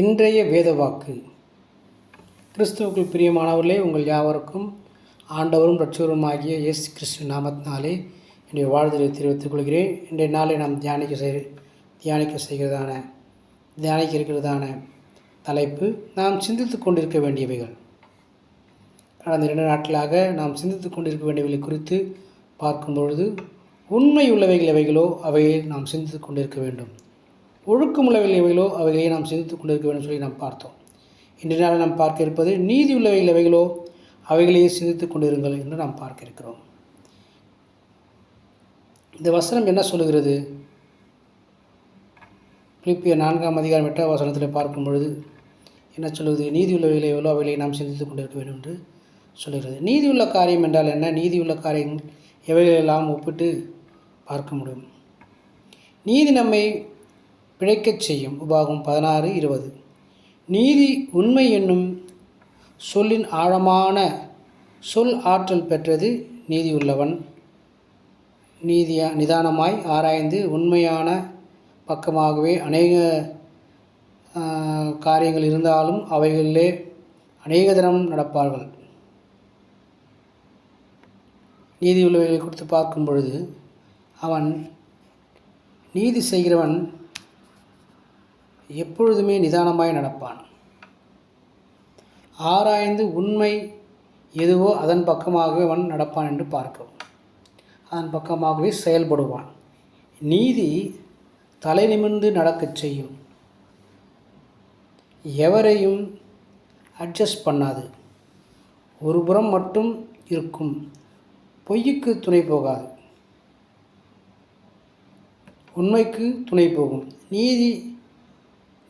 இன்றைய வேத வாக்கு கிறிஸ்துவுக்குள் பிரியமானவர்களே உங்கள் யாவருக்கும் ஆண்டவரும் ரட்சகரும் ஆகிய இயேசு கிறிஸ்து நாமத்தினாலே என்னுடைய வாழ்தலை தெரிவித்துக் கொள்கிறேன். இன்றைய நாளை நாம் தியானிக்க செய் தியானிக்க செய்கிறதான தியானிக்க இருக்கிறதான தலைப்பு நாம் சிந்தித்து கொண்டிருக்க வேண்டியவைகள். கடந்த இரண்டு நாட்களாக நாம் சிந்தித்து கொண்டிருக்க வேண்டியவைகளை குறித்து பார்க்கும் பொழுது உண்மை உள்ளவைகள் எவைகளோ அவையை நாம் சிந்தித்து கொண்டிருக்க வேண்டும். ஒழுக்கமுள்ளவைகள் எவைகளோ அவைகளை நாம் சிந்தித்துக் கொண்டிருக்க வேண்டும் சொல்லி நாம் பார்த்தோம். இன்றைய நாள் நாம் பார்க்க இருப்பது நீதி உள்ளவைகள் எவைகளோ அவைகளையே சிந்தித்துக் கொண்டிருங்கள் என்று நாம் பார்க்க இருக்கிறோம். இந்த வசனம் என்ன சொல்லுகிறது? பிலிப்பிய நான்காம் அதிகாரம் எட்டாம் வசனத்தில் பார்க்கும் பொழுது என்ன சொல்லுவது நீதி உள்ளவைகளை எவ்வளோ அவைகளை நாம் சிந்தித்துக் கொண்டிருக்க வேண்டும் என்று சொல்லுகிறது. நீதி உள்ள காரியம் என்றால் என்ன? நீதி உள்ள காரியங்கள் எவைகளெல்லாம் ஒப்பிட்டு பார்க்க முடியும்? நீதி நம்மை பிழைக்கச் செய்யும். உபாகம் பதினாறு இருபது. நீதி உண்மை என்னும் சொல்லின் ஆழமான சொல் ஆற்றல் பெற்றது நீதி உள்ளவன். நீதியா நிதானமாய் ஆராய்ந்து உண்மையான பக்கமாகவே அநேக காரியங்கள் இருந்தாலும் அவைகளிலே அநேக தினம் நடப்பார்கள். நீதி உள்ளவைகளை குறித்து பார்க்கும் பொழுது அவன் நீதி செய்கிறவன் எப்பொழுதுமே நிதானமாய் நடப்பான். ஆராய்ந்து உண்மை எதுவோ அதன் பக்கமாகவே அவன் நடப்பான் என்று பார்க்கவும் அதன் பக்கமாகவே செயல்படுவான். நீதி தலை நிமிர்ந்து நடக்கச் செய்யும். எவரையும் அட்ஜஸ்ட் பண்ணாது. ஒரு புறம் மட்டும் இருக்கும். பொய்யுக்கு துணை போகாது. உண்மைக்கு துணை போகும். நீதி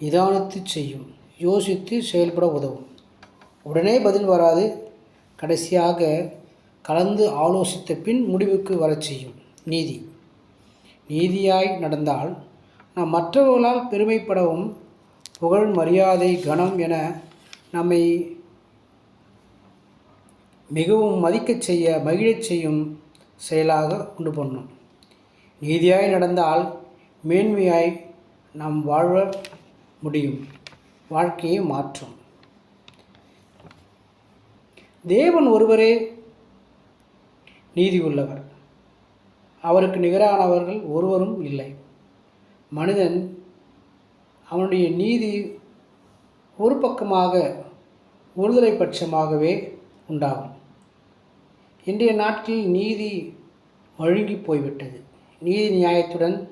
நிதானித்து செய்யும். யோசித்து செயல்பட உதவும். உடனே பதில் வராது. கடைசியாக கலந்து ஆலோசித்த பின் முடிவுக்கு வரச் செய்யும். நீதி. நீதியாய் நடந்தால் நாம் மற்றவர்களால் பெருமைப்படவும் புகழ் மரியாதை கணம் என நம்மை மிகவும் மதிக்கச் செய்ய மகிழச் செய்யும் செயலாக உண்டு பண்ணும். நீதியாய் நடந்தால் மேன்மையாய் நாம் வாழ்வ முடியும். வாழ்க்கையை மாற்றும். தேவன் ஒருவரே நீதி உள்ளவர். அவருக்கு நிகரானவர்கள் ஒருவரும் இல்லை. மனிதன் அவனுடைய நீதி ஒரு பக்கமாக ஒருதலை பட்சமாகவே உண்டாகும். இன்றைய நாட்களில் நீதி மழுங்கி போய்விட்டது. நீதி நியாயத்துடன்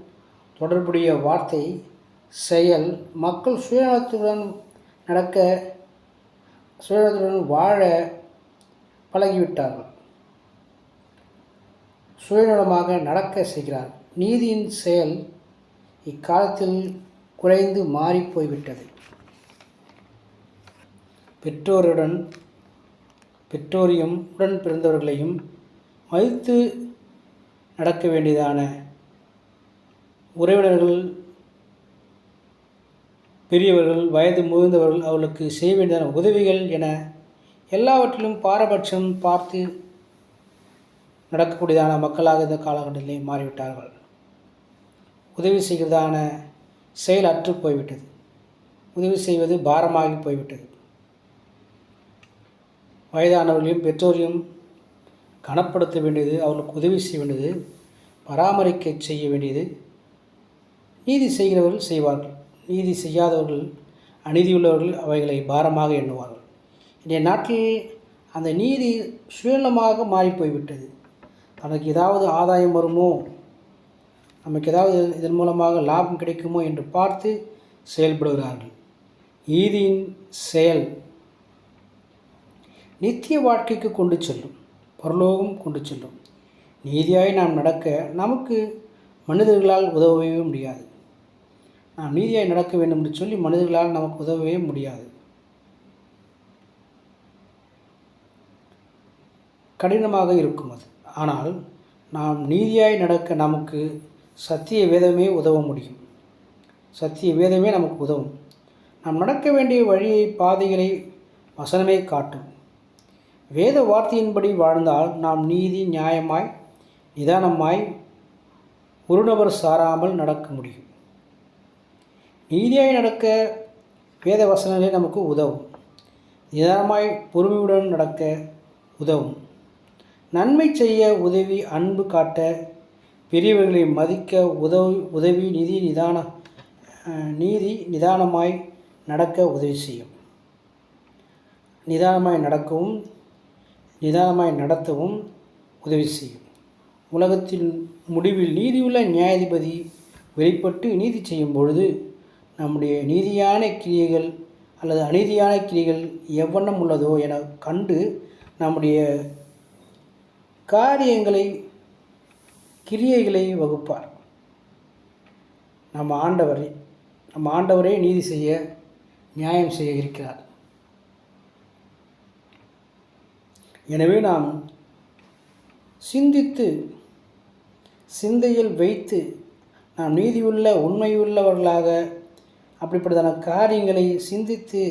தொடர்புடைய வார்த்தை செயல் மக்கள் சுயநலத்துடன் நடக்க சுயநலத்துடன் வாழ பழகிவிட்டார்கள். சுயநலமாக நடக்க செய்கிறார். நீதியின் செயல் இக்காலத்தில் குறைந்து மாறி போய்விட்டது. பெற்றோருடன் பெற்றோரையும் உடன் பிறந்தவர்களையும் மதித்து நடக்க வேண்டியதான உறவினர்கள் பெரியவர்கள் வயது முதிர்ந்தவர்கள் அவர்களுக்கு செய்ய வேண்டியதான உதவிகள் என எல்லாவற்றிலும் பாரபட்சம் பார்த்து நடக்கக்கூடியதான மக்களாக இந்த காலகட்டத்திலே மாறிவிட்டார்கள். உதவி செய்கிறதான செயல் அற்று போய்விட்டது. உதவி செய்வது பாரமாகி போய்விட்டது. வயதானவர்களையும் பெற்றோரையும் கனப்படுத்த வேண்டியது அவர்களுக்கு உதவி செய்ய வேண்டியது பராமரிக்க செய்ய வேண்டியது நீதி செய்கிறவர்கள் செய்வார்கள். நீதி செய்யாதவர்கள் அநீதியுள்ளவர்கள் அவைகளை பாரமாக எண்ணுவார்கள். இன்றைய நாட்டில் அந்த நீதி சுயநலமாக மாறிப்போய்விட்டது. தனக்கு ஏதாவது ஆதாயம் வருமோ? நமக்கு ஏதாவது இதன் மூலமாக லாபம் கிடைக்குமோ என்று பார்த்து செயல்படுகிறார்கள். நீதியின் செயல் நித்திய வாழ்க்கைக்கு கொண்டு செல்லும் பரலோகம் கொண்டு செல்லும். நீதியாய் நாம் நடக்க நமக்கு மனிதர்களால் உதவவே முடியாது. நாம் நீதியாய் நடக்க வேண்டும் என்று சொல்லி மனிதர்களால் நமக்கு உதவவே முடியாது. கடினமாக இருக்கும் அது. ஆனால் நாம் நீதியாய் நடக்க நமக்கு சத்திய வேதமே உதவ முடியும். சத்திய வேதமே நமக்கு உதவும். நாம் நடக்க வேண்டிய வழியை பாதைகளை வசனமே காட்டும். வேத வார்த்தையின்படி வாழ்ந்தால் நாம் நீதி நியாயமாய் நிதானமாய் ஒரு நபர் சாராமல் நடக்க முடியும். நீதியாய் நடக்க வேத வசனங்களே நமக்கு உதவும். நிதானமாய் பொறுமையுடன் நடக்க உதவும். நன்மை செய்ய உதவி அன்பு காட்ட பெரியவர்களை மதிக்க உதவி உதவி நிதி நிதான நீதி நிதானமாய் நடக்க உதவி செய்யும். நிதானமாய் நடக்கவும் நிதானமாய் நடத்தவும் உதவி செய்யும். உலகத்தின் முடிவில் நீதியுள்ள நியாயாதிபதி வெளிப்பட்டு நீதி செய்யும் பொழுது நம்முடைய நீதியான கிரியைகள் அல்லது அநீதியான கிரியைகள் எவ்வண்ணம் உள்ளதோ என கண்டு நம்முடைய காரியங்களை கிரியைகளை வகுப்பார். நம்ம ஆண்டவரை நம்ம ஆண்டவரே நீதி செய்ய நியாயம் செய்ய இருக்கிறார். எனவே நாம் சிந்தித்து சிந்தையில் வைத்து நாம் நீதியுள்ள உண்மையுள்ளவர்களாக அப்படிப்பட்டதான காரியங்களை சிந்தித்து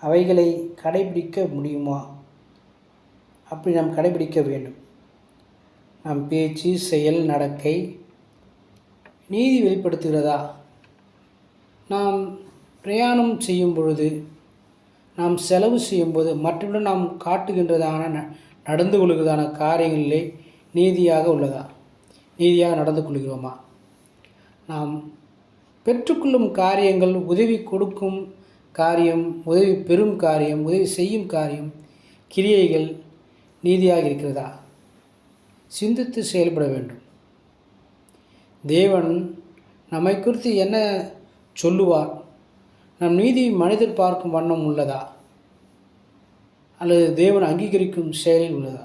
அவைகளை கடைபிடிக்க முடியுமா? அப்படி நாம் கடைபிடிக்க வேண்டும். நம் பேச்சு செயல் நடக்கை நீதி வெளிப்படுத்துகிறதா? நாம் பிரயாணம் செய்யும் பொழுது நாம் செலவு செய்யும்போது மற்றவர்கள் நாம் காட்டுகின்றதான நடந்து கொள்கிறதான காரியங்களிலே நீதியாக உள்ளதா? நீதியாக நடந்து கொள்கிறோமா? நாம் பெற்றுக்கொள்ளும் காரியங்கள் உதவி கொடுக்கும் காரியம் உதவி பெறும் காரியம் உதவி செய்யும் காரியம் கிரியைகள் நீதியாக இருக்கிறதா? சிந்தித்து செயல்பட வேண்டும். தேவன் நம்மை குறித்து என்ன சொல்லுவார்? நம் நீதி மனிதர் பார்க்கும் வண்ணம் உள்ளதா? அல்லது தேவன் அங்கீகரிக்கும் செயலில் உள்ளதா?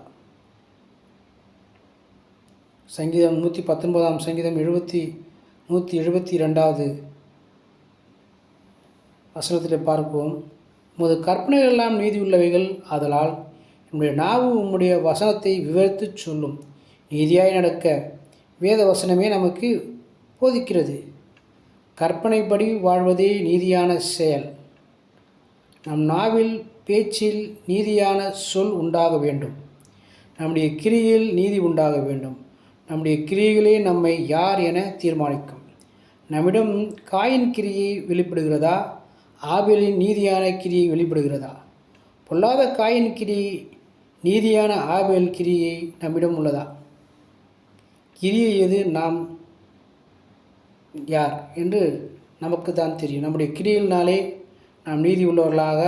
சங்கீதம் நூற்றி பத்தொன்பதாம் சங்கீதம் எழுபத்தி நூற்றி எழுபத்தி ரெண்டாவது வசனத்தில் பார்ப்போம். உமது கற்பனைகள் எல்லாம் நீதி உள்ளவைகள் ஆதலால் என்னுடைய நாவு உம்முடைய வசனத்தை விவரித்து சொல்லும். நீதியாய் நடக்க வேத வசனமே நமக்கு போதிக்கிறது. கற்பனைப்படி வாழ்வதே நீதியான செயல். நம் நாவில் பேச்சில் நீதியான சொல் உண்டாக வேண்டும். நம்முடைய கிரியில் நீதி உண்டாக வேண்டும். நம்முடைய கிரியைகளே நம்மை யார் என தீர்மானிக்கும். நம்மிடம் காயின் கிரியை வெளிப்படுகிறதா? ஆபேலின் நீதியான கிரியை வெளிப்படுகிறதா? பொல்லாத காயின் கிரி நீதியான ஆபேல் கிரியை நம்மிடம் உள்ளதா? கிரியை எது? நாம் யார்? என்று நமக்கு தான் தெரியும். நம்முடைய கிரியினாலே நாம் நீதி உள்ளவர்களாக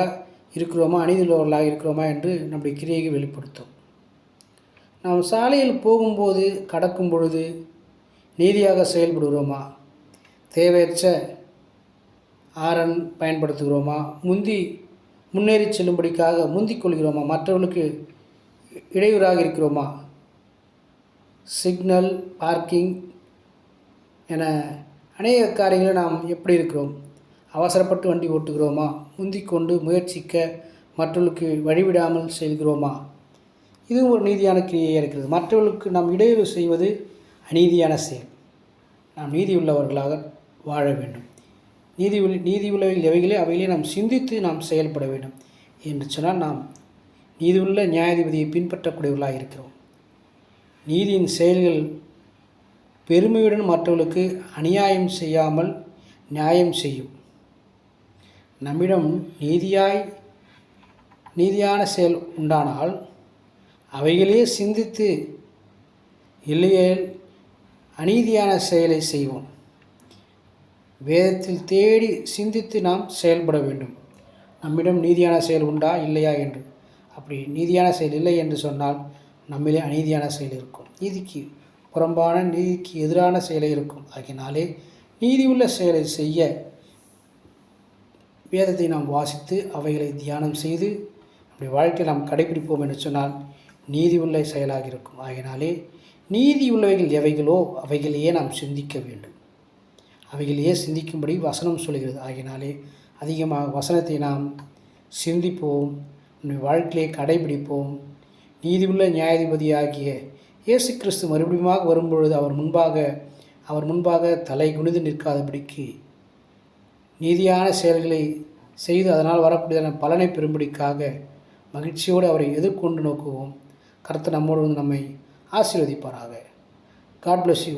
இருக்கிறோமா அநீதி உள்ளவர்களாக இருக்கிறோமா என்று நம்முடைய கிரியை வெளிப்படுத்தும். நாம் சாலையில் போகும்போது கடக்கும் பொழுது நீதியாக செயல்படுகிறோமா? தேவையற்ற ஆரன் பயன்படுத்துகிறோமா? முந்தி முன்னேறி செல்லும்படிக்காக முந்திக் கொள்கிறோமா? மற்றவர்களுக்கு இடையூறாக இருக்கிறோமா? சிக்னல் பார்க்கிங் என அநேக காரியங்களை நாம் எப்படி இருக்கிறோம்? அவசரப்பட்டு வண்டி ஓட்டுகிறோமா? முந்திக்கொண்டு முயற்சிக்க மற்றவர்களுக்கு வழிவிடாமல் செல்கிறோமா? இதுவும் ஒரு நீதியான கிரியையாக இருக்கிறது. மற்றவர்களுக்கு நாம் இடையூறு செய்வது அநீதியான செயல். நாம் நீதி உள்ளவர்களாக வாழ வேண்டும். நீதி நீதி உள்ளவைகள் எவைகளே அவைகளே நாம் சிந்தித்து நாம் செயல்பட வேண்டும். என்று சொன்னால் நாம் நீதியுள்ள நியாயாதிபதியை பின்பற்றக்கூடியவர்களாக இருக்கிறோம். நீதியின் செயல்கள் பெருமையுடன் மற்றவர்களுக்கு அநியாயம் செய்யாமல் நியாயம் செய்யும். நம்மிடம் நீதியாய் நீதியான செயல் உண்டானால் அவைகளே சிந்தித்து இல்லையே அநீதியான செயலை செய்வோம். வேதத்தில் தேடி சிந்தித்து நாம் செயல்பட வேண்டும். நம்மிடம் நீதியான செயல் உண்டா இல்லையா என்று. அப்படி நீதியான செயல் இல்லை என்று சொன்னால் நம்மிலே அநீதியான செயல் இருக்கும். நீதிக்கு புறம்பான நீதிக்கு எதிரான செயலை இருக்கும். ஆகினாலே நீதி உள்ள செயலை செய்ய வேதத்தை நாம் வாசித்து அவைகளை தியானம் செய்து அப்படி வாழ்க்கையை நாம் கடைபிடிப்போம் என்று சொன்னால் நீதி உள்ள செயலாக இருக்கும். ஆகினாலே நீதி உள்ளவைகள் எவைகளோ அவைகளையே நாம் சிந்திக்க வேண்டும். அவைகளையே சிந்திக்கும்படி வசனம் சொல்கிறது. ஆகினாலே அதிகமாக வசனத்தை நாம் சிந்திப்போம் வாழ்க்கையை கடைபிடிப்போம். நீதியுள்ள நியாயாதிபதியாகிய இயேசு கிறிஸ்து மறுபடியும் வரும்பொழுது அவர் முன்பாக அவர் முன்பாக தலை குனிந்து நிற்காதபடிக்கு நீதியான செயல்களை செய்து அதனால் வரக்கூடியதான பலனை பெறும்படிக்காக மகிழ்ச்சியோடு அவரை எதிர்கொண்டு நோக்குவோம். கருத்து நம்மோடு வந்து நம்மை ஆசீர்வதிப்பாராக. God bless you